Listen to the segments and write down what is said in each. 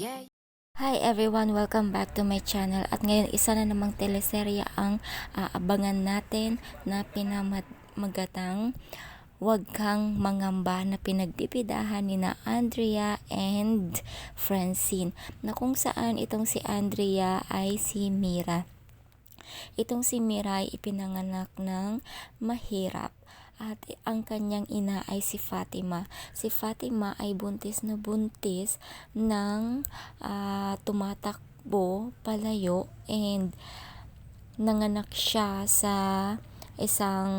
Yeah. Hi everyone, welcome back to my channel. At ngayon isa na namang teleserye ang aabangan natin na pinamagatang Huwag kang mangamba na pinagbibidahan ni na Andrea and Francine na kung saan itong si Andrea ay si Mira. Itong si Mira ay ipinanganak ng mahirap at ang kanyang ina ay si Fatima. Si Fatima ay buntis na buntis ng uh, tumatakbo palayo and nanganak siya sa isang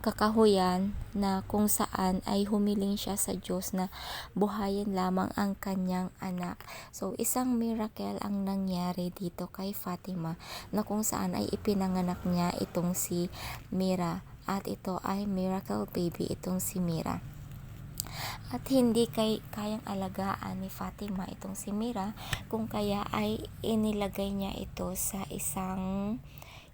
kakahuyan na kung saan ay humiling siya sa Diyos na buhayin lamang ang kanyang anak. So, isang miracle ang nangyari dito kay Fatima na kung saan ay ipinanganak niya itong si Mira at ito ay miracle baby itong si Mira. At hindi kay kayang alagaan ni Fatima itong si Mira kung kaya ay inilagay niya ito sa isang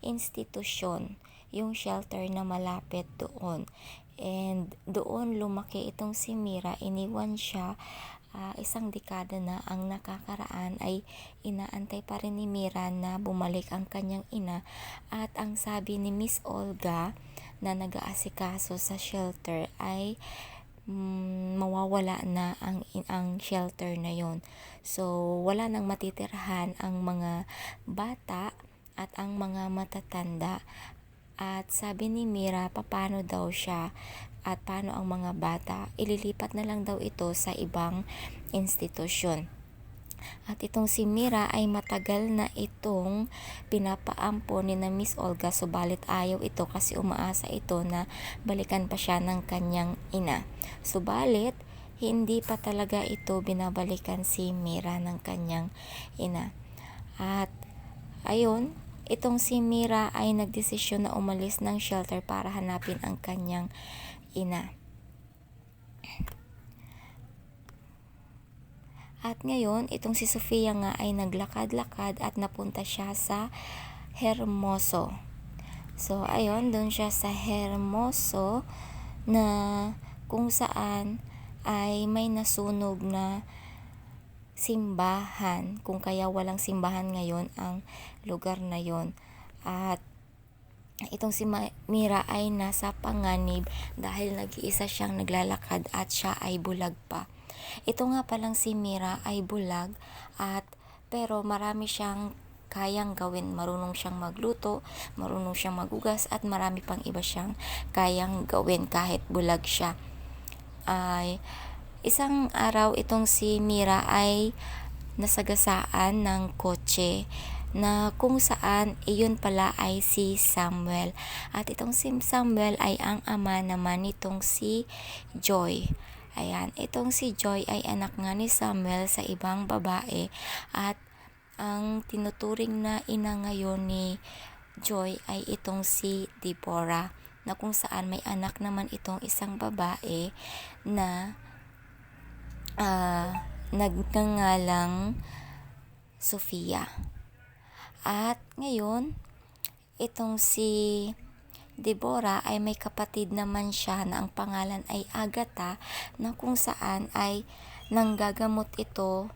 institusyon yung shelter na malapit doon. And doon lumaki itong si Mira, iniwan siya uh, isang dekada na ang nakakaraan ay inaantay pa rin ni Mira na bumalik ang kanyang ina at ang sabi ni Miss Olga na nag-aasikaso sa shelter ay mm, mawawala na ang ang shelter na yon. So wala nang matitirahan ang mga bata at ang mga matatanda at sabi ni Mira, paano daw siya at paano ang mga bata, ililipat na lang daw ito sa ibang institusyon. At itong si Mira ay matagal na itong pinapaampo ni na Miss Olga subalit ayaw ito kasi umaasa ito na balikan pa siya ng kanyang ina. Subalit, hindi pa talaga ito binabalikan si Mira ng kanyang ina. At ayun, Itong si Mira ay nagdesisyon na umalis ng shelter para hanapin ang kanyang ina. At ngayon, itong si Sofia nga ay naglakad-lakad at napunta siya sa Hermoso. So, ayun, doon siya sa Hermoso na kung saan ay may nasunog na simbahan kung kaya walang simbahan ngayon ang lugar na yon at itong si Mira ay nasa panganib dahil nag-iisa siyang naglalakad at siya ay bulag pa. Ito nga palang si Mira ay bulag at pero marami siyang kayang gawin. Marunong siyang magluto, marunong siyang magugas at marami pang iba siyang kayang gawin kahit bulag siya. Ay Isang araw itong si Mira ay nasagasaan ng kotse na kung saan iyon pala ay si Samuel. At itong si Samuel ay ang ama naman nitong si Joy. Ayan, itong si Joy ay anak nga ni Samuel sa ibang babae at ang tinuturing na ina ngayon ni Joy ay itong si Deborah na kung saan may anak naman itong isang babae na uh, nagngangalang Sofia. At ngayon, itong si Deborah ay may kapatid naman siya na ang pangalan ay Agatha na kung saan ay nanggagamot ito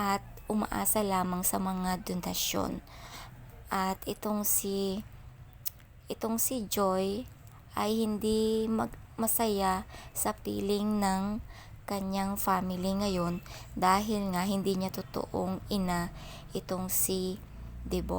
at umaasa lamang sa mga donasyon. At itong si itong si Joy ay hindi mag, masaya sa piling ng kanyang family ngayon dahil nga hindi niya totoong ina itong si Debo.